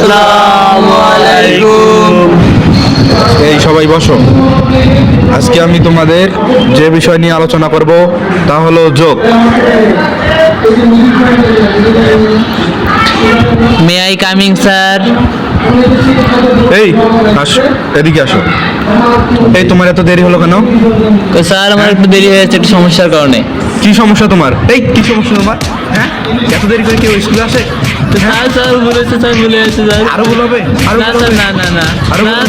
আসসালামু আলাইকুম। এই সবাই বসো। আজকে আমি তোমাদের যে বিষয় নিয়ে আলোচনা করব তা হলো যোগ। মে আই কামিং স্যার এই আসো এদিকে আসো। এই তোমার এত দেরি হলো কেন? স্যার আমার একটু দেরি হয়েছে একটু সমস্যার কারণে। কি সমস্যা তোমার? এই কি সমস্যা তোমার? হ্যাঁ? এত দেরি করে কেউ স্কুলে আসে? স্যার স্যার ভুলে গেছে স্যার। আরও ভুল হবে? আরও না স্যার না না না।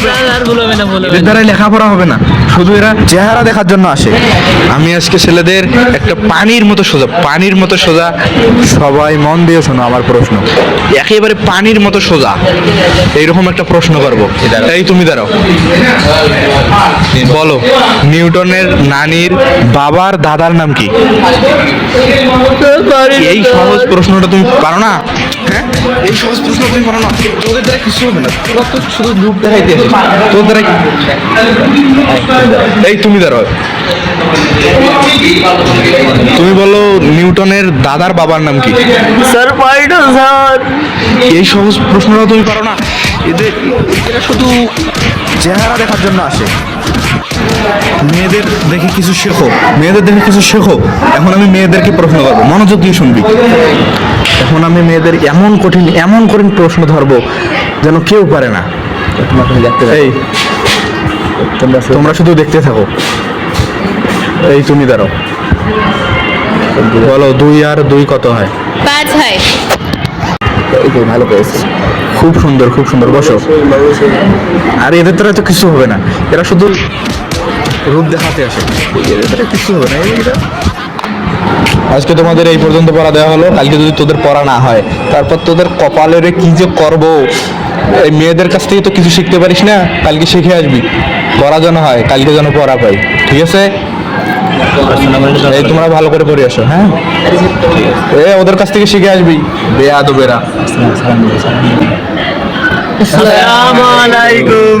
স্যার আর ভুল হবে না ভুল হবে দ্বারা লেখাপড়া হবে না। শুধু এরা চেহারা দেখার জন্য আসে। আমি আজকে ছেলেদের একটা পানির মতো সোজা পানির মতো সোজা। সবাই মন দিয়ে শোনো আমার প্রশ্ন। একেবারে পানির মতো সোজা। এইরকম একটা প্রশ্ন করব। এই তুমি দাঁড়াও। বলো নিউটনের নানির বাবার দাদার নাম কি? এই সহজ প্রশ্নটা তুমি পারো না? হ্যাঁ? এই সহজ প্রশ্ন তুমি পারো না। তোদের দ্বারা কিছু হবে না। তোরা তো শুধু রূপ দেখাইতে আসিস। তোর দ্বারা এই তুমি দাঁড়াও। তুমি বলো নিউটনের দাদার বাবার নাম কি? স্যার না স্যার। এই সহজ প্রশ্নটা তুমি পারো না। এদের এরা শুধু চেহারা দেখার জন্য আসে। মেয়েদের দেখে কিছু শেখো। মেয়েদের দেখে কিছু শেখো। এখন আমি মেয়েদেরকে প্রশ্ন করব। মনোযোগ দিয়ে শুনবি। এখন আমি মেয়েদের এমন কঠিন এমন কঠিন প্রশ্ন ধরবো যেন কেউ পারে না। এই তোমরা শুধু দেখতে থাকো। এই তুমি দাঁড়াও। বলো দুই আর দুই কত হয়? পাঁচ হয়। ভালো করেছে। খুব সুন্দর খুব সুন্দর। বসো। আর এদের দ্বারা তো কিছু হবে না। এরা শুধু রূপ দেখাতে আসে। এদের দ্বারা কিছু হবে না। আজকে তোমাদের এই পর্যন্ত পড়া দেওয়া হলো। কালকে যদি তোদের পড়া না হয়, তারপর তোদের কপালের কি যে করব? এই মেয়েদের কাছ থেকে তো কিছু শিখতে পারিস না, কালকে শিখে আসবি। পড়া যেন হয়, কালকে যেন পড়া পাই। ঠিক আছে? এই তোমরা ভালো করে পড়ে আসো হ্যাঁ? এ, ওদের কাছ থেকে শিখে আসবি। বেয়াদ বেরা আসসালামু আলাইকুম।